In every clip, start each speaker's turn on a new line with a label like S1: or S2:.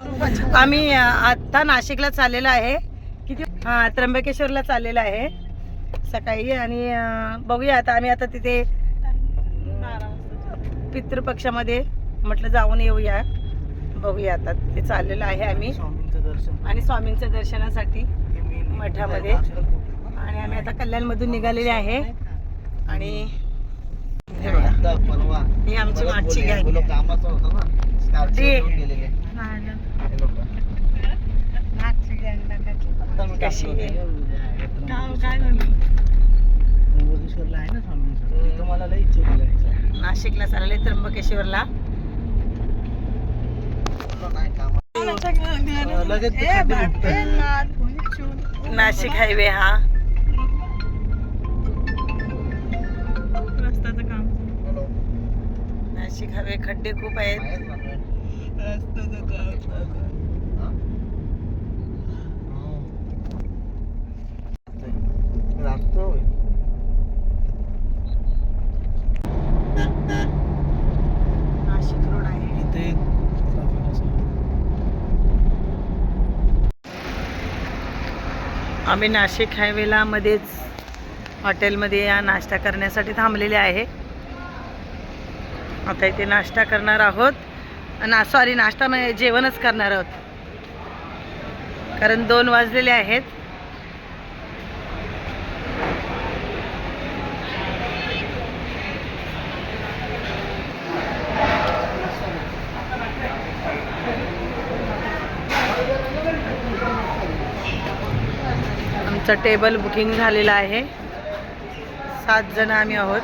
S1: आम्ही अ, आता नाशिकला चाललेलो आहे. किती हा त्र्यंबकेश्वरला चाललेलो आहे. सकाळी आणि बघूया आता आम्ही आता तिथे पितृपक्षामध्ये म्हटलं जाऊन येऊया. बघूया आता तिथे चाललेलो आहे आम्ही.
S2: स्वामींचं दर्शन.
S1: आणि स्वामींच्या दर्शनासाठी मठामध्ये. आणि आम्ही आता कल्याणमधून निघालेले आहे. आणि हे ही आमची मागची गॅंग कशी. काय?
S2: त्र्यंबकेश्वरला आहे ना लई इच्छा.
S1: नाशिकला चालले त्र्यंबकेश्वरला. नाशिक हायवे हा. नाशिक हायवे खड्डे खूप आहेत
S2: आहेत ना
S1: नाशिक रोड आहे आम्ही नाशिक हायवेला मध्येच हॉटेलमध्ये या नाश्ता करण्यासाठी थांबलेले आहे. आता इथे नाश्ता करणार आहोत. ना सॉरी नाश्ता म्हणजे जेवणच करणार आहोत. कारण दोन वाजलेले आहेत. आमचं टेबल बुकिंग झालेलं आहे. सात जण आम्ही आहोत.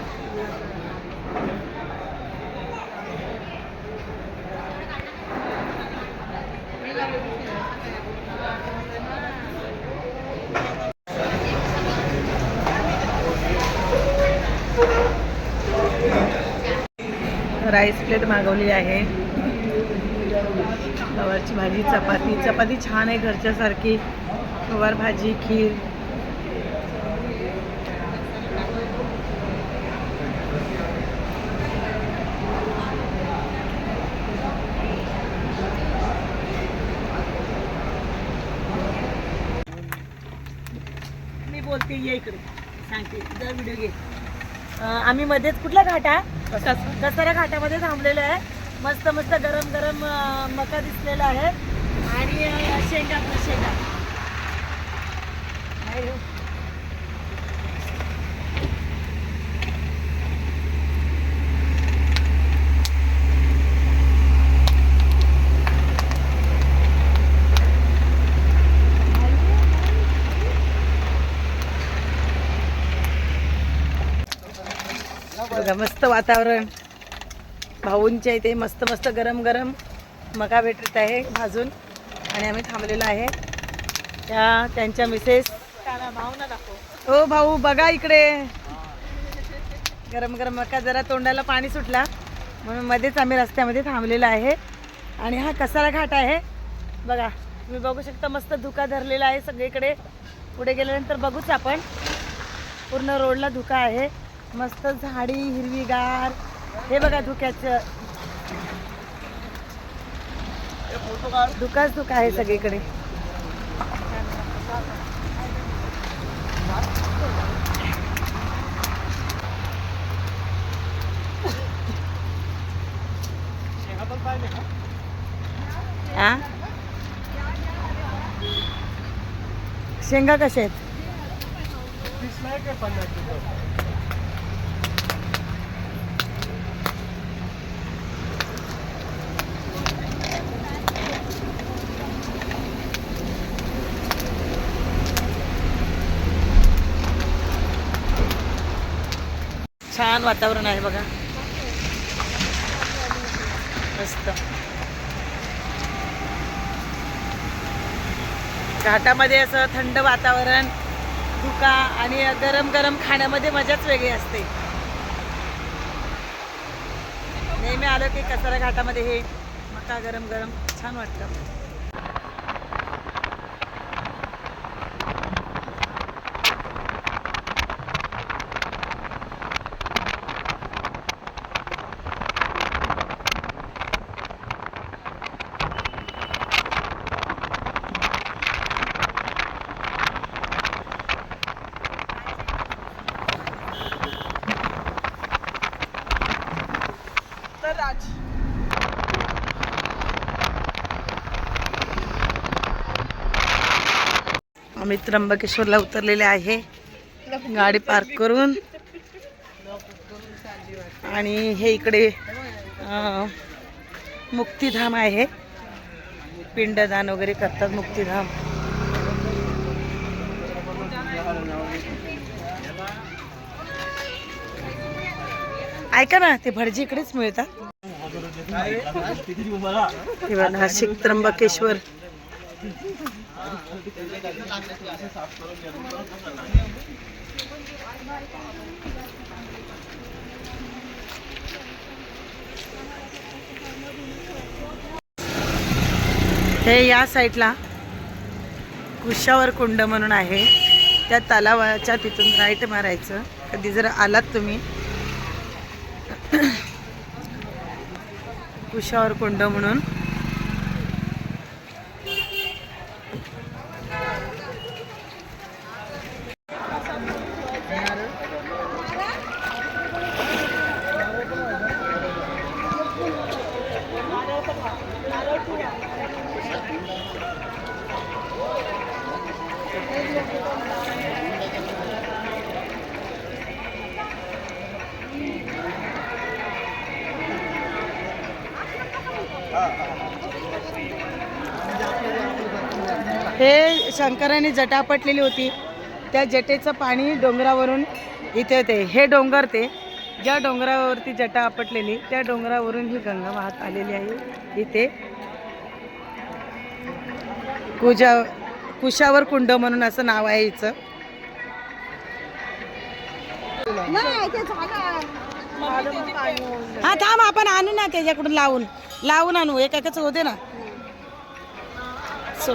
S1: राईस प्लेट मागवली आहे. गवारची भाजी चपाती. चपाती छान आहे घरच्यासारखी. गवार भाजी खीर. मी बोलते ये इकडे. सांगते. जर व्हिडिओ घे. आम्ही मध्येच कुठला घाटा? दसरा घाटामध्ये थांबलेलो आहे. मस्त मस्त गरम गरम मका दिसलेला आहे. आणि शेंगा शेंगा. बघा मस्त वातावरण. भाऊंच्या इथे मस्त मस्त गरम गरम मका भेटत आहे भाजून. आणि आम्ही थांबलेलो आहे. त्या त्यांच्या मिसेस हो भाऊ बघा इकडे. गरम गरम मका जरा तोंडाला पाणी सुटला. म्हणून मध्येच आम्ही रस्त्यामध्ये थांबलेलो आहे. आणि हा कसारा घाट आहे. बघा तुम्ही बघू शकता मस्त धुका धरलेला आहे सगळीकडे. पुढे गेल्यानंतर बघूच आपण. पूर्ण रोडला धुका आहे. मस्त झाडी हिरवीगार. हे बघा धुक्याचं. धुकाच धुका आहे सगळीकडे. आ? शेंगा कशा आहेत? छान वातावरण आहे बघा. मस्त. घाटामध्ये असं थंड वातावरण धुका आणि गरम गरम खाण्यामध्ये मजाच वेगळी असते. नेहमी आलो की कसारा घाटामध्ये हे मका गरम गरम छान वाटतं. आम्ही त्र्यंबकेश्वरला उतरलेले आहे. गाडी पार्क करून. आणि हे इकडे मुक्तिधाम आहे. पिंडदान वगैरे करतात मुक्तिधाम. ऐका ना ते भटजी इकडेच मिळतात. हे नाशिक त्र्यंबकेश्वर. हे या साईडला कुशावर कुंड म्हणून आहे. त्या तलावाच्या तिथून राईट मारायचं. कधी जर आलात तुम्ही. कुशावर कुंड म्हणून. हे शंकराने जटा आपटलेली होती. त्या जटेचं पाणी डोंगरावरून इथे येते. हे डोंगर ते. ज्या डोंगरावरती जटा आपटलेली त्या डोंगरावरून ही गंगा वाहत आलेली आहे. इथे कुजा कुशावर कुंड म्हणून असं नाव आहे हिचं. हा थांब आपण आणू ना त्याच्याकडून लावून. लावून आणू. एकाच होते ना. सो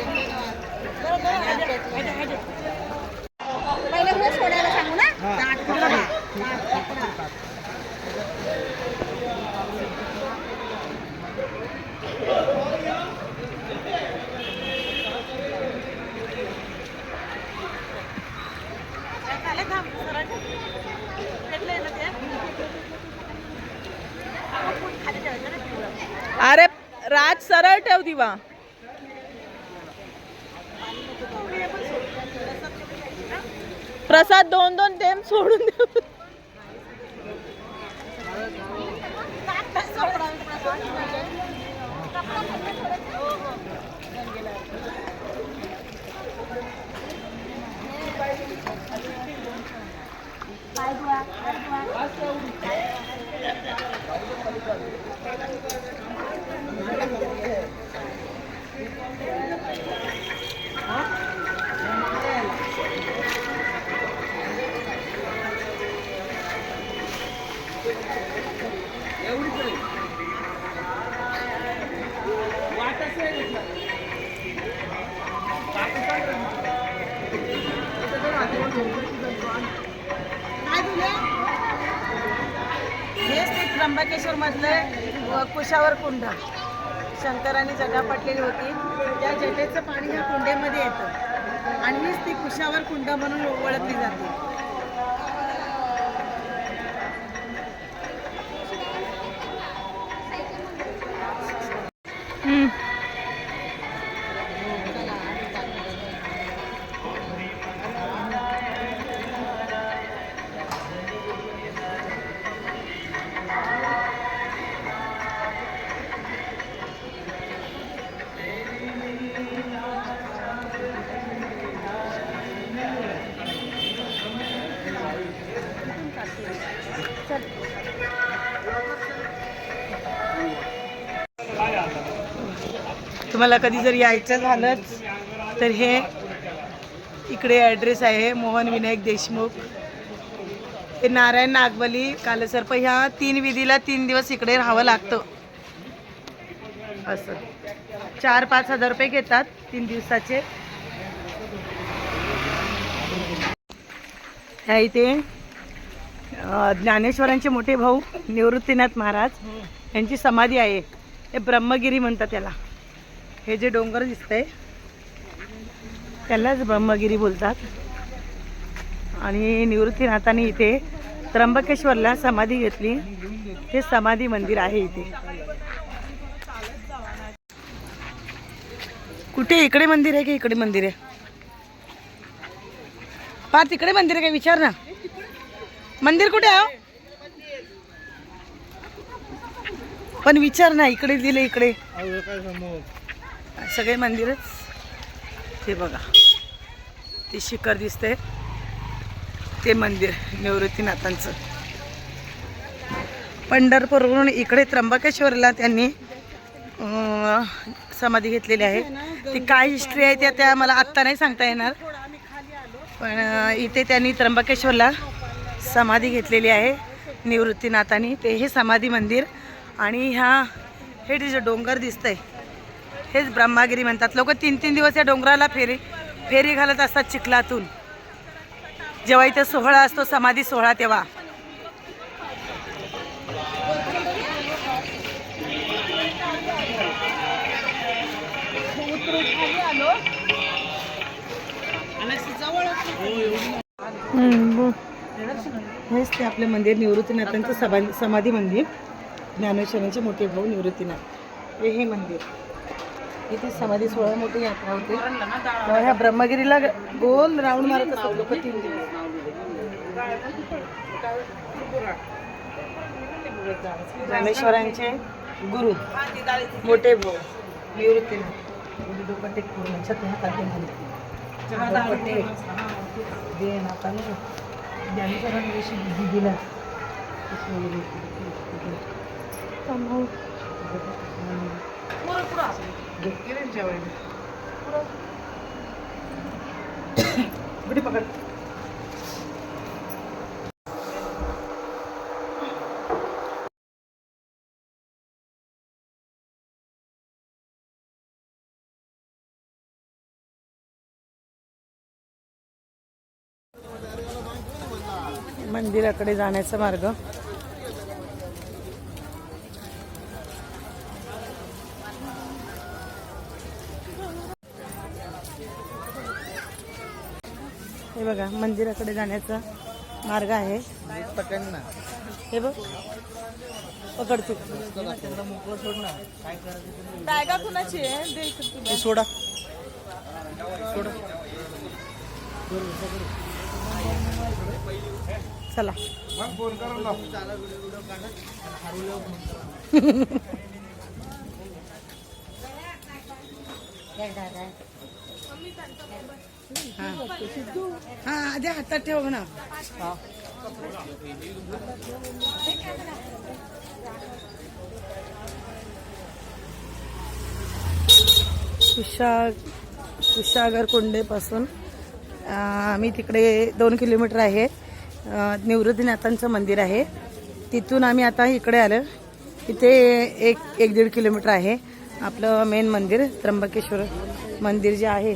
S2: अरे राज सरळ ठेव दिवा. प्रसाद दोन दोन टेम सोडून देऊ
S1: त्र्यंबकेश्वर कुशावर कुंड. शंकराने जगा पटलेली होती. त्या जटेचं पाणी ह्या कुंडेमध्ये येतं. आणि ती कुशावर कुंड म्हणून ओळखली जाते. तुम्हाला कधी जर यायचं झालंच तर हे इकडे ॲड्रेस आहे मोहन विनायक देशमुख. हे नारायण नागवली कालसर्प ह्या तीन विधीला तीन दिवस इकडे राहावं लागतं. असं. चार पाच हजार रुपये घेतात तीन दिवसाचे. ह्या इथे ज्ञानेश्वरांचे मोठे भाऊ निवृत्तीनाथ महाराज. यांची समाधी आहे. हे ब्रह्मगिरी म्हणतात त्याला हे जे डोंगर दिसतंय त्यालाच ब्रह्मगिरी बोलतात. आणि निवृत्तीनाथाने इथे त्र्यंबकेश्वरला समाधी घेतली. हे समाधी मंदिर आहे इथे. कुठे? इकडे मंदिर आहे की इकडे मंदिर आहे? पार तिकडे मंदिर आहे का विचार ना. मंदिर कुठे आहे हो? पण विचार ना इकडे दिले इकडे. सगळे मंदिरच ते बघा. ते शिखर दिसते ते मंदिर निवृत्तीनाथांचं. पंढरपूरवरून इकडे त्र्यंबकेश्वरला त्यांनी समाधी घेतलेली आहे. ती काय हिस्ट्री आहे त्या त्या मला आत्ता नाही सांगता येणार. पण इथे त्यांनी त्र्यंबकेश्वरला समाधी घेतलेली आहे. निवृत्तीनाथांनी. ते हे समाधी मंदिर आणि ह्या हे जे डोंगर दिसतंय हेच ब्रह्मागिरी म्हणतात. लोक तीन तीन दिवस या डोंगराला फेरी फेरी घालत असतात चिखलातून. जेव्हा इथे सोहळा असतो समाधी सोहळा तेव्हा. हेच ते आपलं मंदिर निवृत्तीनाथांचं सभा समाधी मंदिर. ज्ञानेश्वरांचे मोठे भाऊ निवृत्तीनाथ. हे हे मंदिर. इथे समाधी सोहळा मोठी यात्रा होते. तेव्हा ह्या ब्रह्मगिरीला गोल राऊंड मारत असतात लोक तीन दिवस. ज्ञानेश्वरांचे गुरु मोठे भाऊ निवृत्तीनाथ म्हणजे पूर्ण हातात ज्ञानेश्वरांविषयी बुद्धी दिला पुढे पकड. मंदिराकडे जाण्याचा मार्ग. हे बघा मंदिराकडे जाण्याचा मार्ग आहे. हे बघ पकडतो.
S3: बॅगा कुणाची आहे?
S2: सोडा.
S1: चला. हा आधी हातात ठेव ना कुशा कुशागर कोंडेपासून आम्ही तिकडे दोन किलोमीटर आहे. निवृत्तीनाथांचं मंदिर आहे. तिथून आम्ही आता इकडे आलो. तिथे एक एक दीड किलोमीटर आहे. आपलं मेन मंदिर त्र्यंबकेश्वर मंदिर जे आहे.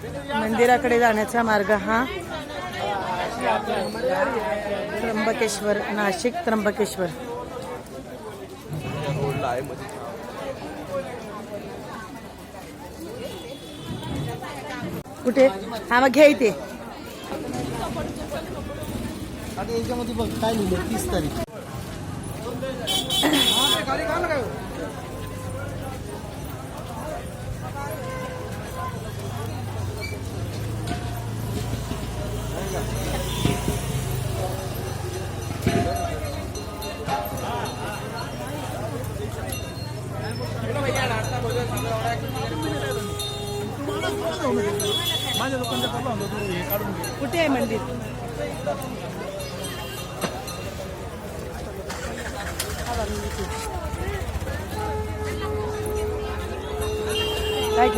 S1: मंदिराकडे जाण्याचा मार्ग हा त्र्यंबकेश्वर नाशिक त्र्यंबकेश्वर. कुठे? हा मग घ्या इथे.
S2: याच्यामध्ये बघ काय लिहिलं तीस तारीख.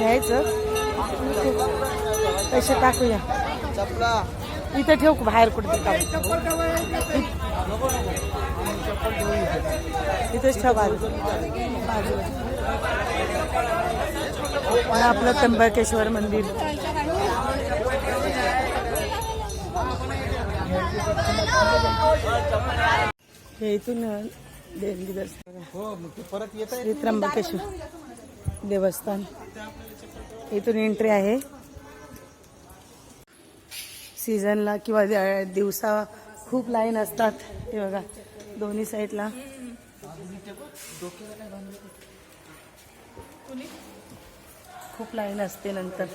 S1: घ्यायचं. पैसे टाकूया. इथे ठेव बाहेर काढ. इथेच ठेव आपलं त्र्यंबकेश्वर मंदिर. हे इथून देणगी दर्शन.
S2: हो
S1: श्री त्र्यंबकेश्वर. देवस्थान. इथून एंट्री आहे. सीझनला किंवा दिवसा खूप लाईन असतात हे बघा दोन्ही साईडला खूप लाईन असते नंतर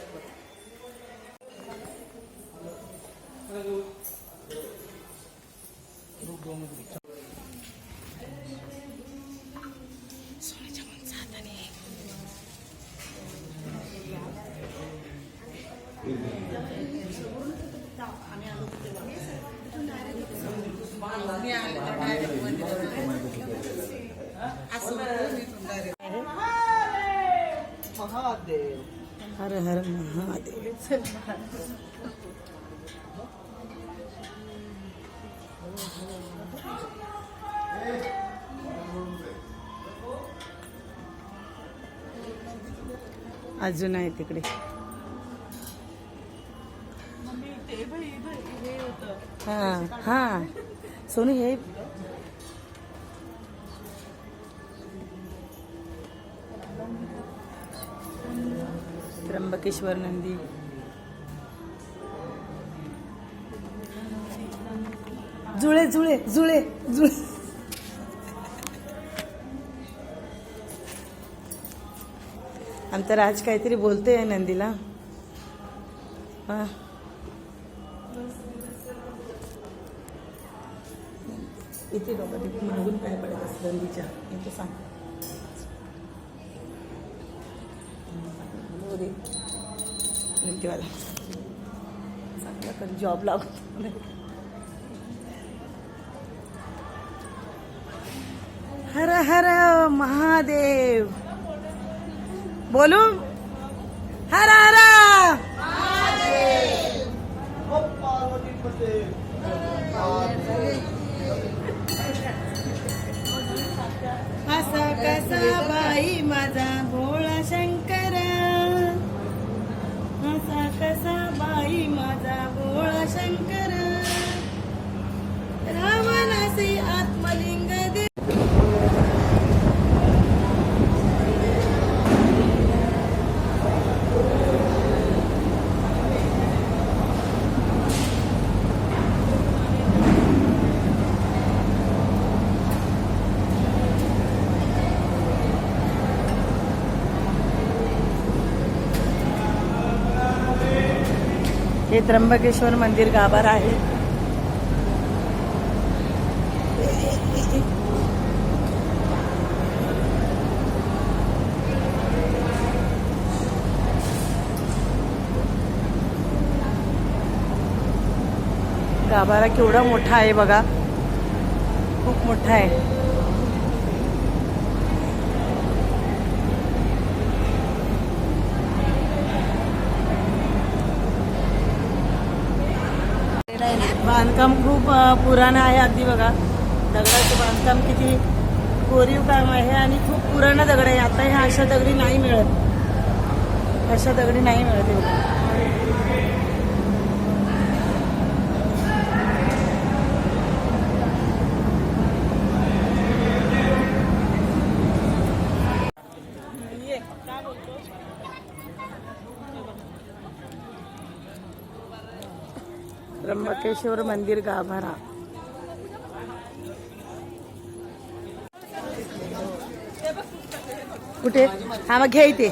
S2: महादेव
S1: हर हर महादेव अजून आहे तिकडे. हा हा. सोनू हे. त्र्यंबकेश्वर नंदी. जुळे जुळे जुळे जुळे. आमचा राज काहीतरी बोलतोय नंदीला. हा. इथे बाबा ते मागून काय पडत असतं नंदीच्या? इथे सांग. नंदीवाला चांगला कधी जॉब लागतो. हर हर महादेव. बोलू? हर हर असा कसा बाई माझा भोळा शंकर. असा कसा बाई माझा भोळा शंकर. रावणाचे आत्मलिंग हे त्र्यंबकेश्वर मंदिर गाभार आहे गाभारा केवढा मोठा आहे बघा. खूप मोठा आहे. बांधकाम खूप पुराणं आहे अगदी बघा. दगडाचं बांधकाम किती कोरीव काम आहे आणि खूप पुराणं दगड आहे. आता ह्या अशा दगडी नाही मिळत. अशा दगडी नाही मिळत एवढं. त्र्यंबकेश्वर मंदिर गाभारा कुठे? हा मग घ्या इथे.